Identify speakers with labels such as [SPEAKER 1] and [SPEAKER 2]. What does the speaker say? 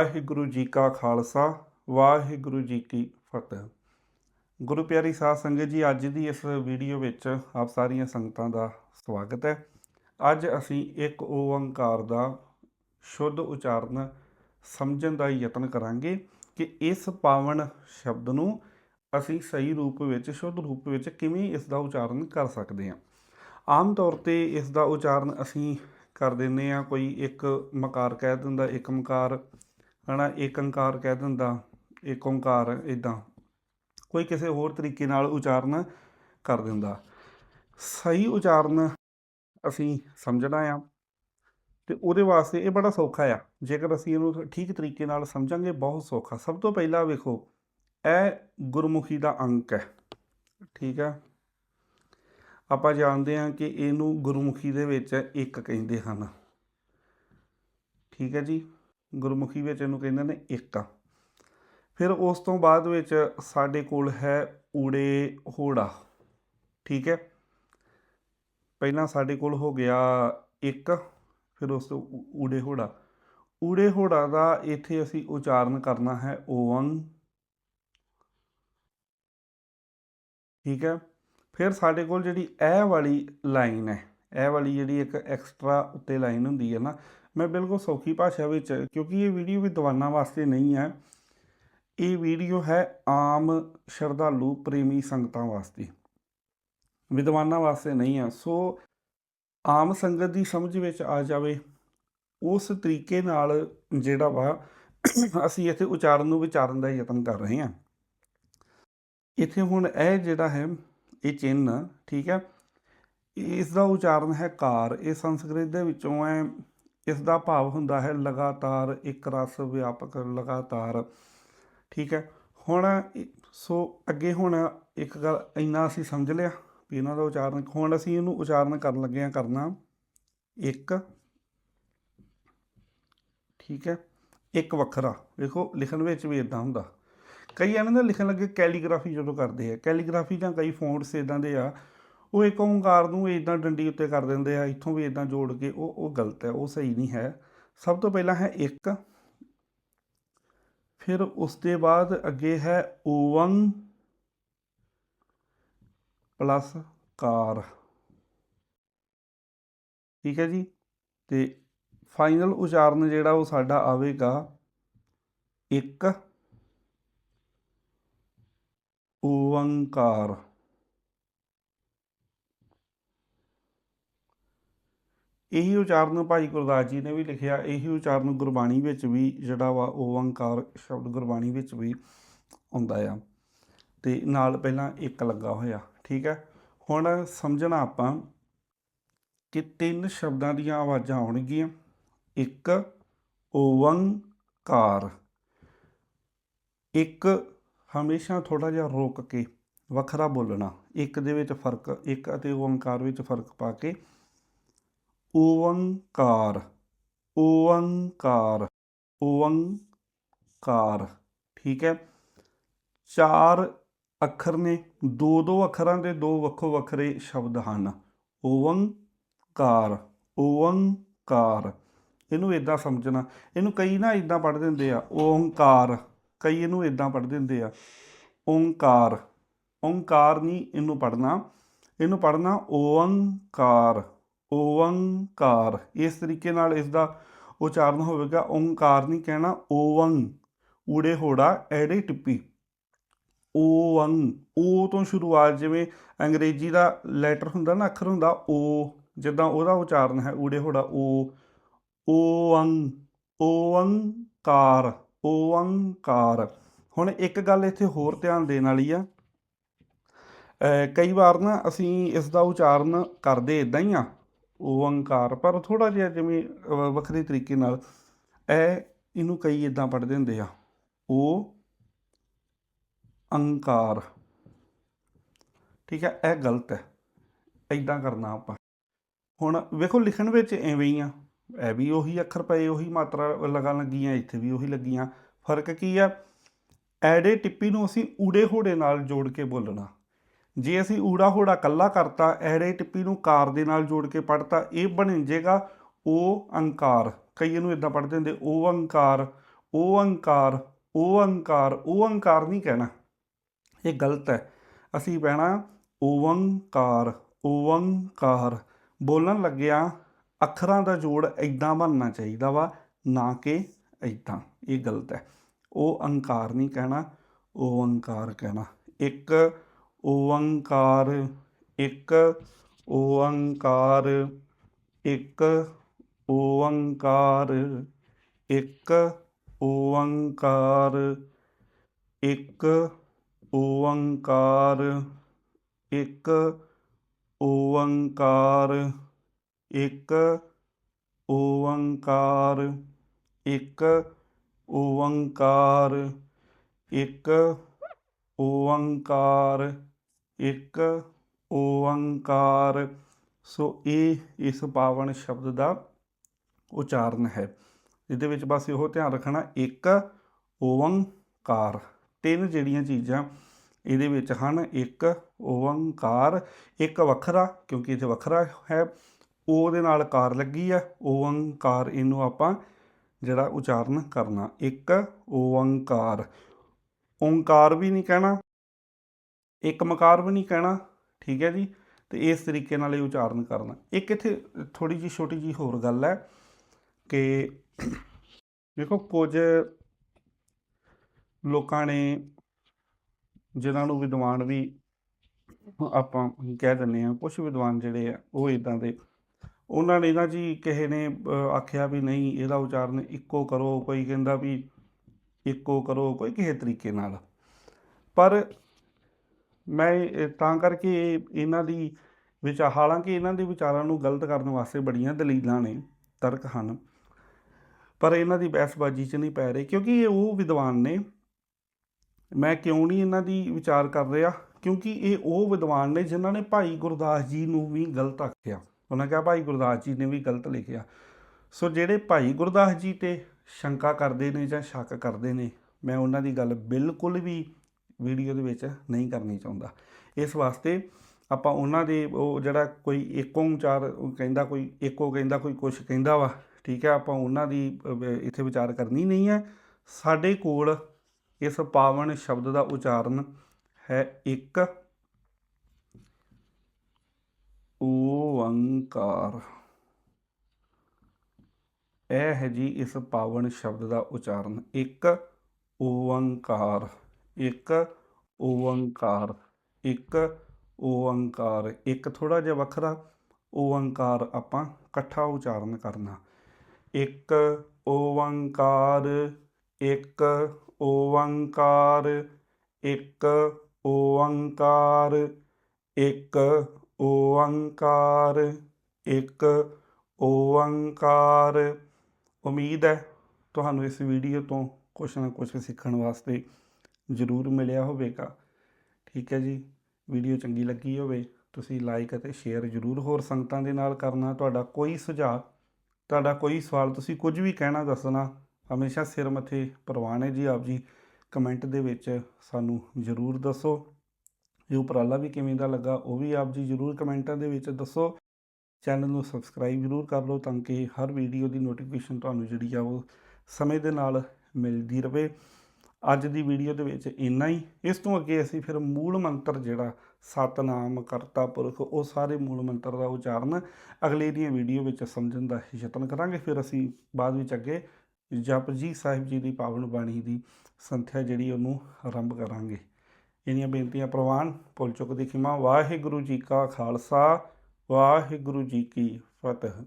[SPEAKER 1] ਵਾਹਿਗੁਰੂ ਜੀ ਕਾ ਖਾਲਸਾ, ਵਾਹਿਗੁਰੂ ਜੀ ਕੀ ਫਤਿਹ। ਗੁਰੂ ਪਿਆਰੀ ਸਾਧ ਸੰਗਤ ਜੀ, ਅੱਜ ਦੀ ਇਸ ਵੀਡੀਓ ਵਿੱਚ ਆਪ ਸਾਰੀਆਂ ਸੰਗਤਾਂ ਦਾ ਸਵਾਗਤ ਹੈ। ਅੱਜ ਅਸੀਂ ਇੱਕ ਓੰਕਾਰ ਦਾ ਸ਼ੁੱਧ ਉਚਾਰਨ ਸਮਝਣ ਦਾ ਯਤਨ ਕਰਾਂਗੇ ਕਿ ਇਸ ਪਾਵਨ ਸ਼ਬਦ ਨੂੰ ਅਸੀਂ ਸਹੀ ਰੂਪ ਵਿੱਚ, ਸ਼ੁੱਧ ਰੂਪ ਵਿੱਚ ਕਿਵੇਂ ਇਸ ਦਾ ਉਚਾਰਨ ਕਰ ਸਕਦੇ ਹਾਂ। ਆਮ ਤੌਰ ਤੇ ਇਸ ਦਾ ਉਚਾਰਨ ਅਸੀਂ ਕਰ ਦਿੰਦੇ ਆ ਕੋਈ ਇੱਕ ਮਕਾਰ ਕਹਿ ਦਿੰਦਾ, ਇੱਕ ਮਕਾਰ ਹਨਾ, ਇੱਕ ਓੰਕਾਰ ਕਹਿ ਦਿੰਦਾ, ਇੱਕ ਓੰਕਾਰ ਇਦਾਂ ਕੋਈ ਕਿਸੇ ਹੋਰ ਤਰੀਕੇ ਨਾਲ ਉਚਾਰਨ ਕਰ ਦਿੰਦਾ। ਸਹੀ ਉਚਾਰਨ ਅਸੀਂ ਸਮਝਣਾ ਆ ਤੇ ਉਹਦੇ ਵਾਸਤੇ ਇਹ ਬੜਾ ਸੌਖਾ ਆ। ਜੇਕਰ ਅਸੀਂ ਇਹਨੂੰ ਠੀਕ ਤਰੀਕੇ ਨਾਲ ਸਮਝਾਂਗੇ, ਬਹੁਤ ਸੌਖਾ। ਸਭ ਤੋਂ ਪਹਿਲਾਂ ਵੇਖੋ, ਇਹ ਗੁਰਮੁਖੀ ਦਾ ਅੰਕ ਹੈ। ਠੀਕ ਹੈ ਆਪਾਂ ਜਾਣਦੇ ਹਾਂ ਕਿ ਇਹਨੂੰ ਗੁਰਮੁਖੀ ਦੇ ਵਿੱਚ ਇੱਕ ਕਹਿੰਦੇ ਹਨ। ਠੀਕ ਹੈ ਜੀ? ਗੁਰਮੁਖੀ ਵਿੱਚ ਇਹਨੂੰ ਕਹਿੰਦੇ ਨੇ ਇੱਕ ਫਿਰ ਉਸ ਤੋਂ ਬਾਅਦ ਵਿੱਚ ਸਾਡੇ ਕੋਲ ਹੈ ਊੜੇ ਹੋੜਾ, ਠੀਕ ਹੈ? ਪਹਿਲਾਂ ਸਾਡੇ ਕੋਲ ਹੋ ਗਿਆ ਇੱਕ, ਫਿਰ ਉਸ ਤੋਂ ਊ- ਊੜੇ ਹੋੜਾ। ਊੜੇ ਹੋੜਾ ਦਾ ਇੱਥੇ ਅਸੀਂ ਉਚਾਰਨ ਕਰਨਾ ਹੈ ਓਵੰ, ਠੀਕ ਹੈ? ਫਿਰ ਸਾਡੇ ਕੋਲ ਜਿਹੜੀ ਇਹ ਵਾਲੀ ਲਾਈਨ ਹੈ ਇਹ ਵਾਲੀ ਜਿਹੜੀ ਇੱਕ ਐਕਸਟਰਾ ਉੱਤੇ ਲਾਈਨ ਹੁੰਦੀ ਹੈ ਨਾ, ਮੈਂ ਬਿਲਕੁਲ ਸੌਖੀ ਭਾਸ਼ਾ ਵਿੱਚ, ਕਿਉਂਕਿ ਇਹ ਵੀਡੀਓ ਵਿਦਵਾਨਾਂ ਵਾਸਤੇ ਨਹੀਂ ਹੈ। ਇਹ ਵੀਡੀਓ ਹੈ ਆਮ ਸ਼ਰਧਾਲੂ ਪ੍ਰੇਮੀ ਸੰਗਤਾਂ ਵਾਸਤੇ। ਵਿਦਵਾਨਾਂ ਵਾਸਤੇ ਨਹੀਂ ਹੈ। ਸੋ ਆਮ ਸੰਗਤ ਦੀ ਸਮਝ ਵਿੱਚ ਆ ਜਾਵੇ, ਉਸ ਤਰੀਕੇ ਨਾਲ ਜਿਹੜਾ ਵਾ ਅਸੀਂ ਇੱਥੇ ਉਚਾਰਨ ਨੂੰ ਵਿਚਾਰਨ ਦਾ ਯਤਨ ਕਰ ਰਹੇ ਹਾਂ। ਇੱਥੇ ਹੁਣ ਇਹ ਜਿਹੜਾ ਹੈ, ਇਹ ਚਿੰਨ ਠੀਕ ਹੈ ਇਸ ਦਾ ਉਚਾਰਨ ਹੈ ਕਾਰ। ਇਹ ਸੰਸਕ੍ਰਿਤ ਦੇ ਵਿੱਚੋਂ ਹੈ ਇਸ ਦਾ ਭਾਵ ਹੁੰਦਾ ਹੈ ਲਗਾਤਾਰ, ਇੱਕ ਰਸ ਵਿਆਪਕ, ਲਗਾਤਾਰ। ਠੀਕ ਹੈ? ਹੁਣ ਸੋ ਅੱਗੇ ਹੁਣ ਇੱਕ ਗੱਲ ਇੰਨਾ ਅਸੀਂ ਸਮਝ ਲਿਆ ਵੀ ਇਹਨਾਂ ਦਾ ਉਚਾਰਨ, ਹੁਣ ਅਸੀਂ ਇਹਨੂੰ ਉਚਾਰਨ ਕਰਨ ਲੱਗੇ ਹਾਂ ਕਰਨਾ। ਇੱਕ, ਠੀਕ ਹੈ? ਇੱਕ ਵੱਖਰਾ। ਵੇਖੋ, ਲਿਖਣ ਵਿੱਚ ਵੀ ਇਦਾਂ ਹੁੰਦਾ। ਕਈ ਇਹਨਾਂ ਦਾ ਲਿਖਣ ਲੱਗੇ ਕੈਲੀਗ੍ਰਾਫੀ ਜਦੋਂ ਕਰਦੇ ਆ। ਕੈਲੀਗ੍ਰਾਫੀ ਜਾਂ ਕਈ ਫੌਂਟਸ ਇਦਾਂ ਦੇ ਆ ਉਹ ਇੱਕ ਓੰਕਾਰ ਨੂੰ ਇਦਾਂ ਡੰਡੀ ਉੱਤੇ ਕਰ ਦਿੰਦੇ ਆ, ਇੱਥੋਂ ਵੀ ਇਦਾਂ ਜੋੜ ਕੇ ਉਹ ਉਹ ਗਲਤ ਹੈ, ਉਹ ਸਹੀ ਨਹੀਂ ਹੈ। ਸਭ ਤੋਂ ਪਹਿਲਾਂ ਹੈ ਇੱਕ, ਫਿਰ ਉਸ ਦੇ ਬਾਅਦ ਅੱਗੇ ਹੈ ਓਵੰ ਪਲੱਸ ਕਾਰ। ਠੀਕ ਹੈ ਜੀ? ਤੇ ਫਾਈਨਲ ਉਚਾਰਨ ਜਿਹੜਾ ਉਹ ਸਾਡਾ ਆਵੇਗਾ, ਇੱਕ ਓੰਕਾਰ ਇਹੀ ਉਚਾਰਨ ਭਾਈ ਗੁਰਦਾਸ ਜੀ ਨੇ ਵੀ ਲਿਖਿਆ, ਇਹੀ ਉਚਾਰਨ ਗੁਰਬਾਣੀ ਵਿੱਚ ਵੀ ਜਿਹੜਾ ਵਾ ਓੰਕਾਰ ਸ਼ਬਦ ਗੁਰਬਾਣੀ ਵਿੱਚ ਵੀ ਆਉਂਦਾ ਆ। ਤੇ ਨਾਲ ਪਹਿਲਾਂ ਇੱਕ ਲੱਗਾ ਹੋਇਆ, ਠੀਕ ਹੈ? ਹੁਣ ਸਮਝਣਾ ਆਪਾਂ ਕਿ ਤਿੰਨ ਸ਼ਬਦਾਂ ਦੀਆਂ ਆਵਾਜ਼ਾਂ ਆਉਣਗੀਆਂ। ਇੱਕ ਓੰਕਾਰ ਇੱਕ ਹਮੇਸ਼ਾ ਥੋੜਾ ਜਿਹਾ ਰੋਕ ਕੇ ਵੱਖਰਾ ਬੋਲਣਾ, ਇੱਕ ਦੇ ਵਿੱਚ ਫ਼ਰਕ, ਇੱਕ ਅਤੇ ਓੰਕਾਰ ਵਿੱਚ ਫ਼ਰਕ ਪਾ ਕੇ ਓੰਕਾਰ ਓੰਕਾਰ ਓੰਕਾਰ ਠੀਕ ਹੈ? ਚਾਰ ਅੱਖਰ ਨੇ, ਦੋ ਦੋ ਅੱਖਰਾਂ ਦੇ ਦੋ ਵੱਖੋ ਵੱਖਰੇ ਸ਼ਬਦ ਹਨ। ਓੰਕਾਰ ਓੰਕਾਰ ਇਹਨੂੰ ਇਦਾਂ ਸਮਝਣਾ। ਇਹਨੂੰ ਕਈ ਨਾ ਇਦਾਂ ਪੜ੍ਹ ਦਿੰਦੇ ਆ ਓੰਕਾਰ ਕਈ ਇਹਨੂੰ ਇਦਾਂ ਪੜ੍ਹ ਦਿੰਦੇ ਆ ਓੰਕਾਰ ਓੰਕਾਰ ਨਹੀਂ, ਇਹਨੂੰ ਪੜ੍ਹਨਾ। ਇਹਨੂੰ ਪੜ੍ਹਨਾ ਓੰਕਾਰ ਓੰਕਾਰ ਇਸ ਤਰੀਕੇ ਨਾਲ ਇਸ ਦਾ ਉਚਾਰਨ ਹੋਵੇਗਾ। ਓੰਕਾਰ ਨਹੀਂ ਕਹਿਣਾ ਓਵੰ ਊੜੇ ਹੋੜਾ, ਐੜੇ ਟਿੱਪੀ। ਓਵੰ ਓ ਤੋਂ ਸ਼ੁਰੂਆਤ ਜਿਵੇਂ ਅੰਗਰੇਜ਼ੀ ਦਾ ਲੈਟਰ ਹੁੰਦਾ ਨਾ, ਅੱਖਰ ਹੁੰਦਾ, ਓ, ਜਿੱਦਾਂ ਉਹਦਾ ਉਚਾਰਨ ਹੈ, ਊੜੇ ਹੋੜਾ, ਓ। ਓਵੰ ਓੰਕਾਰ ਓੰਕਾਰ ਹੁਣ ਇੱਕ ਗੱਲ ਇੱਥੇ ਹੋਰ ਧਿਆਨ ਦੇਣ ਵਾਲੀ ਆ। ਕਈ ਵਾਰ ਨਾ ਅਸੀਂ ਇਸ ਦਾ ਉਚਾਰਨ ਕਰਦੇ ਇਦਾਂ ਹੀ ਆ। ਓੰਕਾਰ ਪਰ ਥੋੜਾ ਜਿਹਾ ਜਿਵੇਂ ਵੱਖਰੇ ਤਰੀਕੇ ਨਾਲ ਇਹ ਇਹਨੂੰ ਕਈ ਇਦਾਂ ਪੜ੍ਹਦੇ ਹੁੰਦੇ ਆ। ਓ ਅੰਕਾਰ। ਠੀਕ ਹੈ, ਇਹ ਗਲਤ ਹੈ। ਇਦਾਂ ਕਰਨਾ ਆਪਾਂ। ਹੁਣ ਵੇਖੋ, ਲਿਖਣ ਵਿੱਚ ਐਵੇਂ ਹੀ ਆ। ਇਹ ਵੀ ਉਹੀ ਅੱਖਰ ਪਏ, ਉਹੀ ਮਾਤਰਾ ਲਗਾਉਣ ਲੱਗੀਆਂ, ਇੱਥੇ ਵੀ ਉਹੀ ਲੱਗੀਆਂ। ਫ਼ਰਕ ਕੀ ਆ? ਐੜੇ ਟਿੱਪੀ ਨੂੰ ਅਸੀਂ ਊੜੇ ਹੋੜੇ ਨਾਲ ਜੋੜ ਕੇ ਬੋਲਣਾ। ਜੇ ਅਸੀਂ ਊੜਾ ਹੋੜਾ ਕੱਲਾ ਕਰਤਾ ਐੜੇ ਟਿੱਪੀ ਨੂੰ ਕਾਰ ਦੇ ਨਾਲ ਜੋੜ ਕੇ ਪੜਤਾ ਇਹ ਬਣ ਜਾਏਗਾ ਉਹ ਅੰਕਾਰ ਕਈ ਇਹਨੂੰ ਇਦਾਂ ਪੜ੍ਹਦੇ ਹੁੰਦੇ, ਉਹ ਅੰਕਾਰ ਓੰਕਾਰ ਉਹ ਅੰਕਾਰ ਨਹੀਂ ਕਹਿਣਾ। ਇਹ ਗਲਤ ਹੈ। ਅਸੀਂ ਪਹਿਣਾ ਓਵੰਕਾਰ ਓਵੰਕਾਰ ਬੋਲਣ ਲੱਗਿਆ ਅੱਖਰਾਂ ਦਾ ਜੋੜ ਇਦਾਂ ਬਣਨਾ ਚਾਹੀਦਾ ਵਾ, ਨਾ ਕਿ ਇਦਾਂ ਇਹ ਗਲਤ ਹੈ। ਉਹ ਅੰਕਾਰ ਨਹੀਂ ਕਹਿਣਾ ਓੰਕਾਰ ਕਹਿਣਾ। ਇੱਕ ਓੰਕਾਰ ਇੱਕ ਓੰਕਾਰ ਇੱਕ ਓੰਕਾਰ ਇੱਕ ਓੰਕਾਰ ਇੱਕ ਓੰਕਾਰ ਇੱਕ ਓੰਕਾਰ ਇੱਕ ਓੰਕਾਰ ਇੱਕ ਓੰਕਾਰ ਇੱਕ, ਓੰਕਾਰ ਇੱਕ ਓੰਕਾਰ ਸੋ ਇਹ ਇਸ ਪਾਵਨ ਸ਼ਬਦ ਦਾ ਉਚਾਰਨ ਹੈ। ਇਹਦੇ ਵਿੱਚ ਬਸ ਇਹੋ ਧਿਆਨ ਰੱਖਣਾ, ਇੱਕ ਓੰਕਾਰ ਤਿੰਨ ਜਿਹੜੀਆਂ ਚੀਜ਼ਾਂ ਇਹਦੇ ਵਿੱਚ ਹਨ, ਇੱਕ ਓੰਕਾਰ ਇੱਕ ਵੱਖਰਾ, ਕਿਉਂਕਿ ਇੱਥੇ ਵੱਖਰਾ ਹੈ, ਉਹਦੇ ਨਾਲ ਕਾਰ ਲੱਗੀ ਆ ਓੰਕਾਰ ਇਹਨੂੰ ਆਪਾਂ ਜਿਹੜਾ ਉਚਾਰਨ ਕਰਨਾ, ਇੱਕ ਓੰਕਾਰ ਓੰਕਾਰ ਵੀ ਨਹੀਂ ਕਹਿਣਾ। ਇੱਕ ਮਕਾਰ ਵੀ ਨਹੀਂ ਕਹਿਣਾ, ਠੀਕ ਹੈ ਜੀ? ਤੇ ਇਸ ਤਰੀਕੇ ਨਾਲ ਇਹ ਉਚਾਰਨ ਕਰਨਾ। ਇੱਕ ਇੱਥੇ ਥੋੜੀ ਜੀ ਛੋਟੀ ਜੀ ਹੋਰ ਗੱਲ ਹੈ ਕਿ ਦੇਖੋ, ਕੁਝ ਲੋਕਾਂ ਨੇ ਜਿਨ੍ਹਾਂ ਨੂੰ ਵਿਦਵਾਨ ਵੀ ਆਪਾਂ ਕਹਿ ਦਿੰਦੇ ਆ ਕੁਝ ਵਿਦਵਾਨ ਜਿਹੜੇ ਆ, ਉਹ ਇਦਾਂ ਦੇ, ਉਹਨਾਂ ਨੇ ਨਾ ਜੀ ਕਿਸੇ ਨੇ ਆਖਿਆ ਵੀ ਨਹੀਂ, ਇਹਦਾ ਉਚਾਰਨ ਇੱਕੋ ਕਰੋ, ਕੋਈ ਕਹਿੰਦਾ ਵੀ ਇੱਕੋ ਕਰੋ, ਕੋਈ ਕਿਸੇ ਤਰੀਕੇ ਨਾਲ। ਪਰ ਮੈਂ ਤਾਂ ਕਰਕੇ ਇਹ- ਇਹਨਾਂ ਦੀ ਵਿਚ ਹਾਲਾਂਕਿ ਇਹਨਾਂ ਦੇ ਵਿਚਾਰਾਂ ਨੂੰ ਗਲਤ ਕਰਨ ਵਾਸਤੇ ਬੜੀਆਂ ਦਲੀਲਾਂ ਨੇ, ਤਰਕ ਹਨ। ਪਰ ਇਹਨਾਂ ਦੀ ਬਹਿਸਬਾਜ਼ੀ 'ਚ ਨਹੀਂ ਪੈ ਰਹੇ, ਕਿਉਂਕਿ ਇਹ ਉਹ ਵਿਦਵਾਨ ਨੇ। ਮੈਂ ਕਿਉਂ ਨਹੀਂ ਇਹਨਾਂ ਦੀ ਵਿਚਾਰ ਕਰ ਰਿਹਾ? ਕਿਉਂਕਿ ਇਹ ਉਹ ਵਿਦਵਾਨ ਨੇ ਜਿਨ੍ਹਾਂ ਨੇ ਭਾਈ ਗੁਰਦਾਸ ਜੀ ਨੂੰ ਵੀ ਗਲਤ ਆਖਿਆ। ਉਹਨਾਂ ਕਿਹਾ ਭਾਈ ਗੁਰਦਾਸ ਜੀ ਨੇ ਵੀ ਗਲਤ ਲਿਖਿਆ। ਸੋ ਜਿਹੜੇ ਭਾਈ ਗੁਰਦਾਸ ਜੀ ਤੇ ਸ਼ੰਕਾ ਕਰਦੇ ਨੇ ਜਾਂ ਸ਼ੱਕ ਕਰਦੇ ਨੇ, ਮੈਂ ਉਹਨਾਂ ਦੀ ਗੱਲ ਬਿਲਕੁਲ ਵੀ ਵੀਡੀਓ ਦੇ ਵਿੱਚ ਨਹੀਂ ਕਰਨੀ ਚਾਹੁੰਦਾ। ਇਸ ਵਾਸਤੇ ਆਪਾਂ ਉਹਨਾਂ ਦੇ ਉਹ ਜਿਹੜਾ ਕੋਈ ਏਕੋ ਉਚਾਰ ਕਹਿੰਦਾ, ਕੋਈ ਏਕੋ ਕਹਿੰਦਾ, ਕੋਈ ਕੁਛ ਕਹਿੰਦਾ ਵਾ, ਠੀਕ ਹੈ, ਆਪਾਂ ਉਹਨਾਂ ਦੀ ਇੱਥੇ ਵਿਚਾਰ ਕਰਨੀ ਨਹੀਂ ਹੈ। ਸਾਡੇ ਕੋਲ ਇਸ ਪਾਵਨ ਸ਼ਬਦ ਦਾ ਉਚਾਰਨ ਹੈ ਇੱਕ ਓੰਕਾਰ। ਇਹ ਹੈ ਜੀ ਇਸ ਪਾਵਨ ਸ਼ਬਦ ਦਾ ਉਚਾਰਨ, ਇੱਕ ਓੰਕਾਰ। ਇੱਕ ਓੰਕਾਰ ਇੱਕ ਓੰਕਾਰ ਇੱਕ ਥੋੜਾ ਜਿਹਾ ਵੱਖਰਾ ਓੰਕਾਰ ਆਪਾਂ ਇਕੱਠਾ ਉਚਾਰਨ ਕਰਨਾ। ਇੱਕ ਓੰਕਾਰ ਇੱਕ ਓੰਕਾਰ ਇੱਕ ਓੰਕਾਰ ਇੱਕ ਓੰਕਾਰ ਇੱਕ ਓੰਕਾਰ ਉਮੀਦ ਹੈ ਤੁਹਾਨੂੰ ਇਸ ਵੀਡੀਓ ਤੋਂ ਕੁਛ ਨਾ ਕੁਛ ਸਿੱਖਣ ਵਾਸਤੇ ਜ਼ਰੂਰ ਮਿਲਿਆ ਹੋਵੇਗਾ। ਠੀਕ ਹੈ ਜੀ। ਵੀਡੀਓ ਚੰਗੀ ਲੱਗੀ ਹੋਵੇ, ਤੁਸੀਂ ਲਾਈਕ ਅਤੇ ਸ਼ੇਅਰ ਜ਼ਰੂਰ ਹੋਰ ਸੰਗਤਾਂ ਦੇ ਨਾਲ ਕਰਨਾ। ਤੁਹਾਡਾ ਕੋਈ ਸੁਝਾਅ, ਤੁਹਾਡਾ ਕੋਈ ਸਵਾਲ, ਤੁਸੀਂ ਕੁਝ ਵੀ ਕਹਿਣਾ ਦੱਸਣਾ, ਹਮੇਸ਼ਾ ਸਿਰ ਮੱਥੇ ਪ੍ਰਵਾਨ ਹੈ ਜੀ ਆਪ ਜੀ। ਕਮੈਂਟ ਦੇ ਵਿੱਚ ਸਾਨੂੰ ਜ਼ਰੂਰ ਦੱਸੋ। ਇਹ ਉਪਰਾਲਾ ਵੀ ਕਿਵੇਂ ਦਾ ਲੱਗਾ, ਉਹ ਵੀ ਆਪ ਜੀ ਜ਼ਰੂਰ ਕਮੈਂਟਾਂ ਦੇ ਵਿੱਚ ਦੱਸੋ। ਚੈਨਲ ਨੂੰ ਸਬਸਕ੍ਰਾਈਬ ਜ਼ਰੂਰ ਕਰ ਲਓ ਤਾਂ ਕਿ ਹਰ ਵੀਡੀਓ ਦੀ ਨੋਟੀਫਿਕੇਸ਼ਨ ਤੁਹਾਨੂੰ ਜਿਹੜੀ ਆ ਉਹ ਸਮੇਂ ਦੇ ਨਾਲ ਮਿਲਦੀ ਰਹੇ। ਅੱਜ ਦੀ ਵੀਡੀਓ ਦੇ ਵਿੱਚ ਇੰਨਾ ਹੀ। ਇਸ ਤੋਂ ਅੱਗੇ ਅਸੀਂ ਫਿਰ ਮੂਲ ਮੰਤਰ ਜਿਹੜਾ ਸਤਨਾਮ ਕਰਤਾ ਪੁਰਖ, ਉਹ ਸਾਰੇ ਮੂਲ ਮੰਤਰ ਦਾ ਉਚਾਰਨ ਅਗਲੇ ਦੀਆਂ ਵੀਡੀਓ ਵਿੱਚ ਸਮਝਣ ਦਾ ਯਤਨ ਕਰਾਂਗੇ। ਫਿਰ ਅਸੀਂ ਬਾਅਦ ਵਿੱਚ ਅੱਗੇ ਜਪਜੀ ਸਾਹਿਬ ਜੀ ਦੀ ਪਾਵਨ ਬਾਣੀ ਦੀ ਸੰਥਿਆ ਜਿਹੜੀ ਉਹਨੂੰ ਆਰੰਭ ਕਰਾਂਗੇ। ਇਹਦੀਆਂ ਬੇਨਤੀਆਂ ਪ੍ਰਵਾਨ, ਭੁੱਲ ਚੁੱਕ ਦੀ ਖਿਮਾ ਵਾਹਿਗੁਰੂ ਜੀ ਕਾ ਖਾਲਸਾ, ਵਾਹਿਗੁਰੂ ਜੀ ਕੀ ਫਤਿਹ।